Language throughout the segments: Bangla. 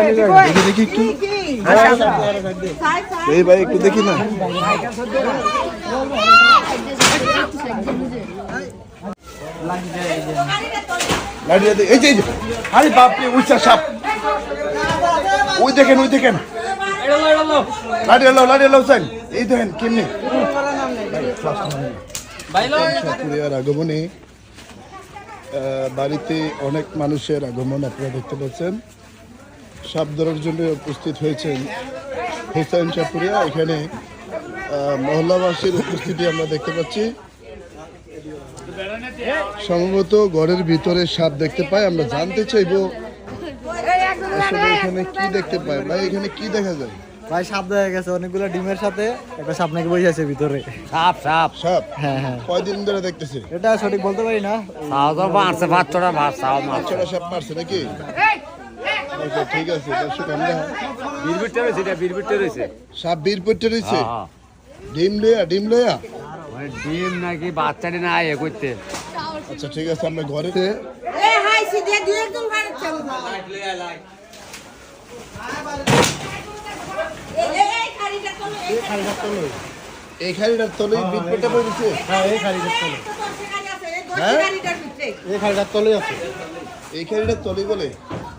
দেখি দেখি একটু এই ভাই একটু দেখি না। এই যে। আরে বাপরে উচ্চা সাপ ওই দেখেন ওই দেখেন। লাও লাড়িয়া লাও চাই এই দেখেন কেমনি? আগমনে আহ, বাড়িতে অনেক মানুষের আগমন আপনারা দেখতে পাচ্ছেন। সাপ ধরার জন্য উপস্থিত হয়েছেন হুসাইন সাপুরিয়া এখানে আহ, মহল্লাবাসীর উপস্থিতি আমরা দেখতে পাচ্ছি। সম্ভবত ঘরের ভিতরে সাপ দেখতে পাই। আমরা জানতে চাইব আসলে এখানে কি দেখতে পাই? ভাই এখানে কি দেখা যায়? ভাই সাপ দেখা গেছে। অনেকগুলো ডিমের সাথে একটা সাপ নাকি বসে আছে ভিতরে। সাপ সাপ। সাপ? হ্যাঁ হ্যাঁ। কয়দিন ধরে দেখতেছে? এটা সঠিক বলতে পারি না। মারছে ভাত মারছে সাপ মারছে নাকি? আচ্ছা ঠিক আছে দর্শক আমরা বিরবিটে রয়েছে এটা বিরবিটে রয়েছে? সাপ বীর রয়েছে? হ্যাঁ। ডিম লইয়া ডিম লইয়া? মানে ডিম নাকি বাচ্চাটি না করতে? আচ্ছা ঠিক আছে আমরা ঘরেতে এ হাই সিধে দুই একজন ভারত চলো এই এই খাড়িটা চলো এই খাড়িটা চলো এই খালিটার তলে বীর পড়েছে? হ্যাঁ এই খালিটার তলে। হ্যাঁ? খাড়িটার এই খালিটার তলে আছে। এই খালিটার তলে বলে?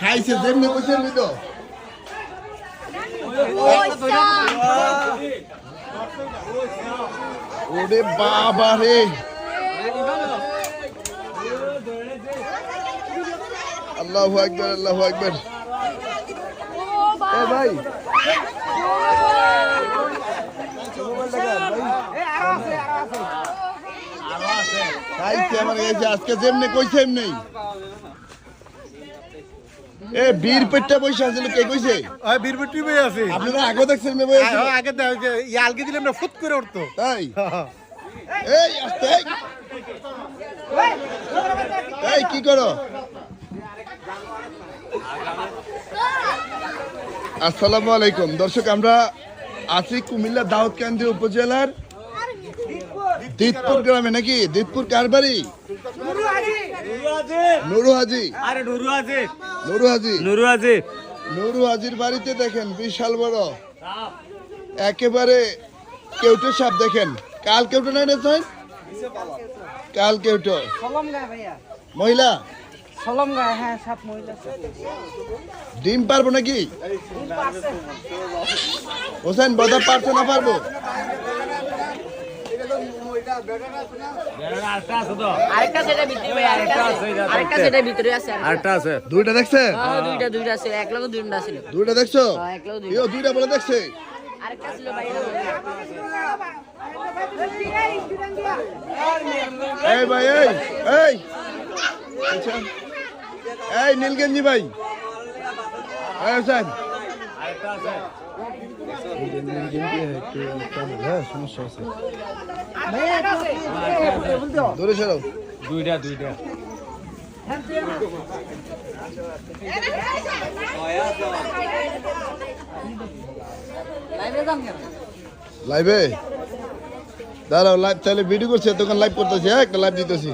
খাইছে, যেমনি কইছেন নি তো ওরে বাবা রে। আল্লাহু আকবার আল্লাহু আকবার। ভাই। আমার কাছে আজকে যেমনি কইছে, এমনি। এ বীর পেটটা বসে আছিল কে কইছে? ওই বীরবুটি বই আছে। আপনারা আগে দেখছেন মে বসে আগে দেখ যে আলগি দিলে আমরা ফুট করে উঠতো। তাই? এই আস্তে। এই কি করো? আসসালামু আলাইকুম। দর্শক আমরা আছি কুমিল্লা দাউদকান্দি উপজেলার দিতপুর গ্রামে নাকি? দিতপুর কার বাড়ি? নুরু হাজির বাড়িতে দেখেন, বিশাল বড়। একেবারে কেউটো সাপ দেখেন। কাল কেউটো নাই না কাল কেউটো। মহিলা? ডিম পারব নাকি? হোসেন বদা পারছে না, পারব? আরেকটা আছে সেটা ভিতরে আরেকটা আছে। সেটা ভিতরে আছে আরেকটা। আছে। দুইটা দেখছেন হ্যাঁ, দুইটা দুইটা ছিল এক লগে দুইটা ছিল। দুইটা দেখছ? হ্যাঁ, এক দুইটা। দুইটা বলে দেখছে। আরেকটা ছিল ভাই এই ভাই এই এই। এই নীলগঞ্জি ভাই। এই হোসেন। আছে দূরে সরো দুইটা দুইটা লাইভে দাঁড়াও লাইভ তাহলে ভিডিও করছে তখন লাইভ করতেছি হ্যাঁ একটা লাইভ দিতেছি।